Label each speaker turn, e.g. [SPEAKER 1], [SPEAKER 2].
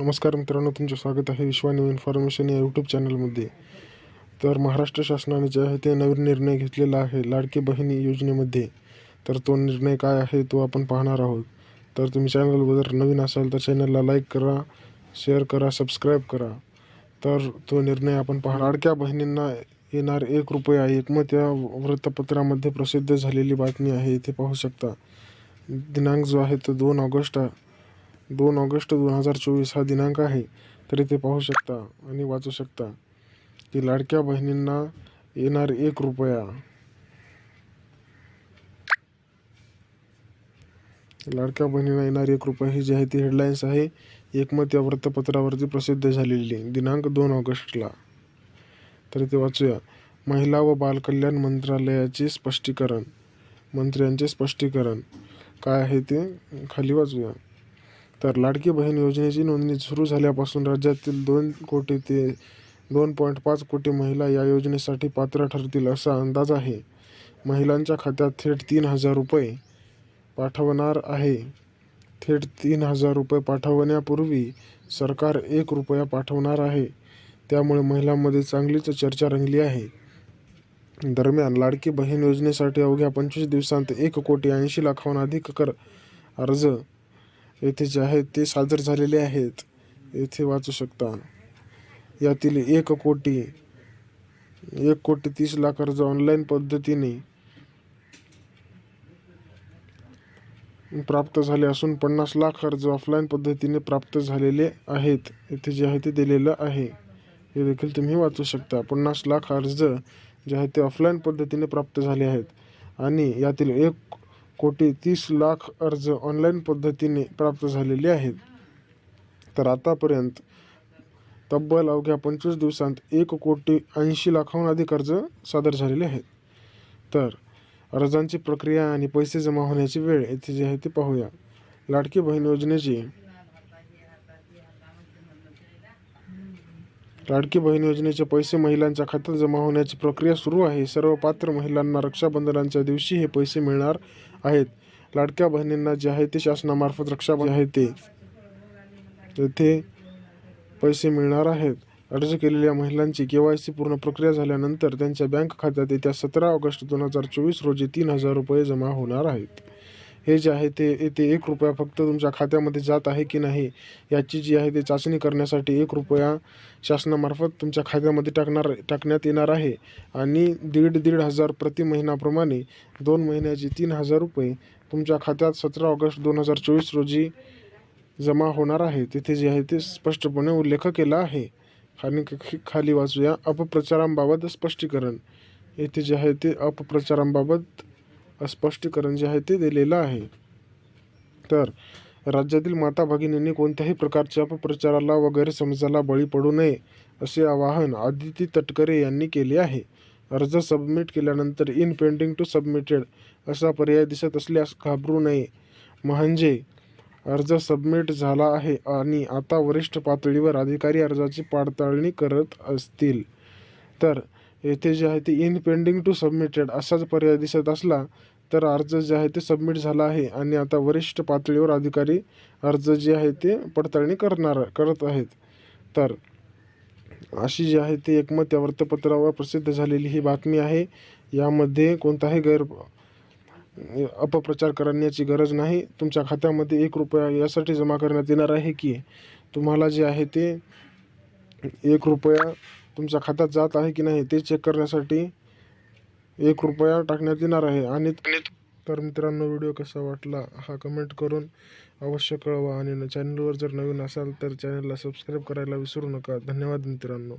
[SPEAKER 1] नमस्कार मित्रांनो तुमचे स्वागत आहे विश्वान्यू इन्फॉर्मेशन या यूट्यूब चॅनलमध्ये तर महाराष्ट्र शासनाने जे आहे ते नवीन निर्णय घेतलेला आहे लाडकी बहिणी योजनेमध्ये. तर तो निर्णय काय आहे तो आपण पाहणार आहोत. तर तुम्ही चॅनलवर जर नवीन असाल तर चॅनलला लाईक करा शेअर करा सबस्क्राईब करा. तर तो निर्णय आपण पाहा लाडक्या बहिणींना येणार एक रुपया एकमत या वृत्तपत्रामध्ये प्रसिद्ध झालेली बातमी आहे इथे पाहू शकता. दिनांक जो आहे तो दोन ऑगस्ट दोन ऑगस्ट दोन हजार चोवीस हा दिनांक आहे. तरी ते पाहू शकता आणि वाचू शकता की लाडक्या बहिणींना येणार एक रुपया. लाडक्या बहिणींना येणार एक रुपया ही जी आहे ती हेडलाईन्स आहे. एकमत या वृत्तपत्रावरती प्रसिद्ध झालेली. दिनांक दोन ऑगस्टला. तर ते वाचूया. महिला व बालकल्याण मंत्रालयाचे स्पष्टीकरण. मंत्र्यांचे स्पष्टीकरण. काय आहे ते खाली वाचूया. तर लाडकी बहीण योजनेची नोंदणी सुरू झाल्यापासून राज्यातील दोन कोटी ते दोन पॉईंट पाच कोटी महिला या योजनेसाठी पात्र ठरतील असा अंदाज आहे. महिलांच्या खात्यात थेट तीन हजार रुपये पाठवणार आहे. थेट तीन हजार रुपये पाठवण्यापूर्वी सरकार एक रुपया पाठवणार आहे. त्यामुळे महिलांमध्ये चांगलीच चर्चा रंगली आहे. दरम्यान लाडकी बहीण योजनेसाठी अवघ्या पंचवीस दिवसांत एक कोटी ऐंशी लाखाहून अधिक कर अर्ज येथे जे आहेत ते सादर झालेले आहेत. येथे वाचू शकता. यातील एक कोटी एक कोटी तीस लाख अर्ज ऑनलाईन पद्धतीने प्राप्त झाले असून पन्नास लाख अर्ज ऑफलाईन पद्धतीने प्राप्त झालेले आहेत. येथे जे आहे ते दिलेलं आहे. हे देखील तुम्ही वाचू शकता. पन्नास लाख अर्ज जे आहेत ते ऑफलाईन पद्धतीने प्राप्त झाले आहेत. आणि यातील एक कोटी तीस लाख अर्ज ऑनलाईन पद्धतीने प्राप्त झालेले आहेत. तर आतापर्यंत तब्बल अवघ्या पंचवीस दिवसांत एक कोटी ऐंशी लाखाहून अधिक अर्ज सादर झालेले आहेत. तर अर्जांची प्रक्रिया आणि पैसे जमा होण्याची वेळ येथे जी आहे ती पाहूया. लाडकी बहीण योजनेची लाडकी बहीण योजनेचे पैसे महिलांच्या खात्यात जमा होण्याची प्रक्रिया सुरू आहे. सर्व पात्र महिलांना रक्षाबंधनाच्या दिवशी हे पैसे मिळणार आहेत. लाडक्या बहिणींना जे आहे ते शासनामार्फत रक्षाबंधन आहे ते. तेथे पैसे मिळणार आहेत. अर्ज केलेल्या महिलांची के वाय सी पूर्ण प्रक्रिया झाल्यानंतर त्यांच्या बँक खात्यात येत्या सतरा ऑगस्ट दोन हजार चोवीस रोजी तीन हजार रुपये जमा होणार आहेत. हे जे आहे ते येथे एक रुपया फक्त तुमच्या खात्यामध्ये जात आहे की नाही याची जी आहे ते चाचणी करण्यासाठी एक रुपया शासनामार्फत तुमच्या खात्यामध्ये टाकणार टाकण्यात येणार आहे. आणि दीड दीड हजार प्रति महिन्याप्रमाणे दोन महिन्याचे तीन हजार रुपये तुमच्या खात्यात सतरा ऑगस्ट दोन हजार चोवीस रोजी जमा होणार आहे. तिथे जे आहे ते स्पष्टपणे उल्लेख केला आहे. आणि खाली वाचूया. अपप्रचारांबाबत स्पष्टीकरण. येथे जे आहे ते अपप्रचारांबाबत स्पष्टीकरण जे आहे ते दिलेलं आहे. तर राज्यातील माता भगिनींनी कोणत्याही प्रकारच्या अपप्रचाराला व गैरसमजाला बळी पडू नये असे आवाहन आदिती तटकरे यांनी केले आहे. अर्ज सबमिट केल्यानंतर इन पेंडिंग टू सबमिटेड असा पर्याय दिसत असल्यास घाबरू नये. म्हणजे अर्ज सबमिट झाला आहे आणि आता वरिष्ठ पातळीवर अधिकारी अर्जाची पडताळणी करत असतील. तर येथे जे आहे ते इन पेंडिंग टू सबमिटेड असाच पर्याय दिसत असला तर अर्ज जे आहे ते सबमिट झाला आहे. आणि आता वरिष्ठ पातळीवर अधिकारी अर्ज जे आहे ते पडताळणी करणार करत आहेत. तर अशी जी आहे ती एकमत या वृत्तपत्रावर प्रसिद्ध झालेली ही बातमी आहे. यामध्ये कोणताही गैर अपप्रचार करण्याची गरज नाही. तुमच्या खात्यामध्ये एक रुपया यासाठी जमा करण्यात येणार आहे की तुम्हाला जे आहे ते एक रुपया तुमच्या खात्यात जात आहे की नाही ते चेक करण्यासाठी एक रुपया टाकण्यात येणार आहे. आणि तर मित्रांनो व्हिडिओ कसा वाटला हा कमेंट करून अवश्य कळवा. आणि चॅनलवर जर नवीन असाल तर चॅनलला सबस्क्राईब करायला विसरू नका. धन्यवाद मित्रांनो.